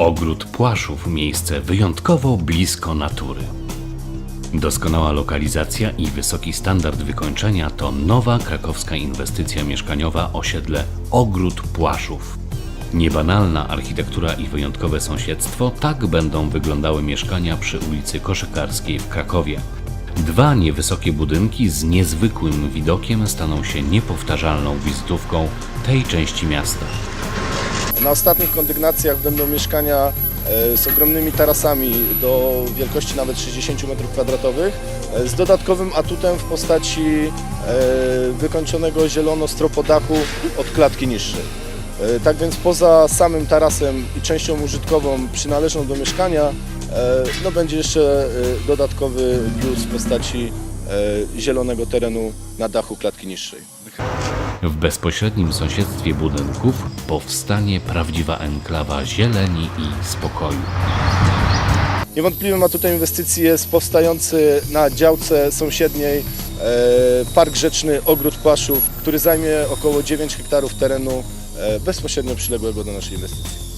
Ogród Płaszów miejsce wyjątkowo blisko natury. Doskonała lokalizacja i wysoki standard wykończenia to nowa krakowska inwestycja mieszkaniowa osiedle Ogród Płaszów. Niebanalna architektura i wyjątkowe sąsiedztwo tak będą wyglądały mieszkania przy ulicy Koszykarskiej w Krakowie. Dwa niewysokie budynki z niezwykłym widokiem staną się niepowtarzalną wizytówką tej części miasta. Na ostatnich kondygnacjach będą mieszkania e, z ogromnymi tarasami do wielkości nawet 60 m2 e, z dodatkowym atutem w postaci e, wykończonego zielono stropodachu od klatki niższej. Tak więc poza samym tarasem i częścią użytkową przynależną do mieszkania no będzie jeszcze dodatkowy plus w postaci zielonego terenu na dachu klatki niższej. W bezpośrednim sąsiedztwie budynków powstanie prawdziwa enklawa zieleni i spokoju. Niewątpliwym atutem inwestycji jest powstający na działce sąsiedniej e, Park Rzeczny Ogród Płaszów, który zajmie około 9 hektarów terenu e, bezpośrednio przyległego do naszej inwestycji.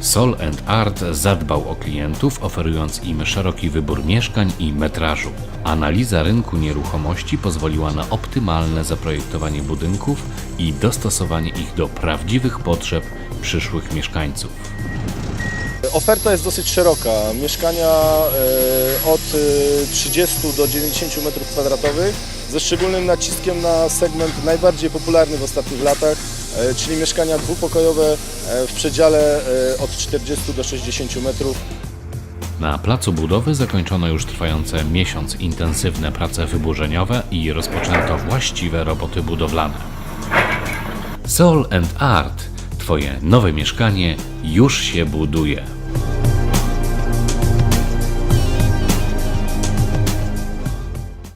Sol and Art zadbał o klientów, oferując im szeroki wybór mieszkań i metrażu. Analiza rynku nieruchomości pozwoliła na optymalne zaprojektowanie budynków i dostosowanie ich do prawdziwych potrzeb przyszłych mieszkańców. Oferta jest dosyć szeroka. Mieszkania e, od e, 30 do 90 m2 ze szczególnym naciskiem na segment najbardziej popularny w ostatnich latach, e, czyli mieszkania dwupokojowe e, w przedziale e, od 40 do 60 metrów. Na placu budowy zakończono już trwające miesiąc intensywne prace wyburzeniowe i rozpoczęto właściwe roboty budowlane. Sol and Art Twoje nowe mieszkanie już się buduje.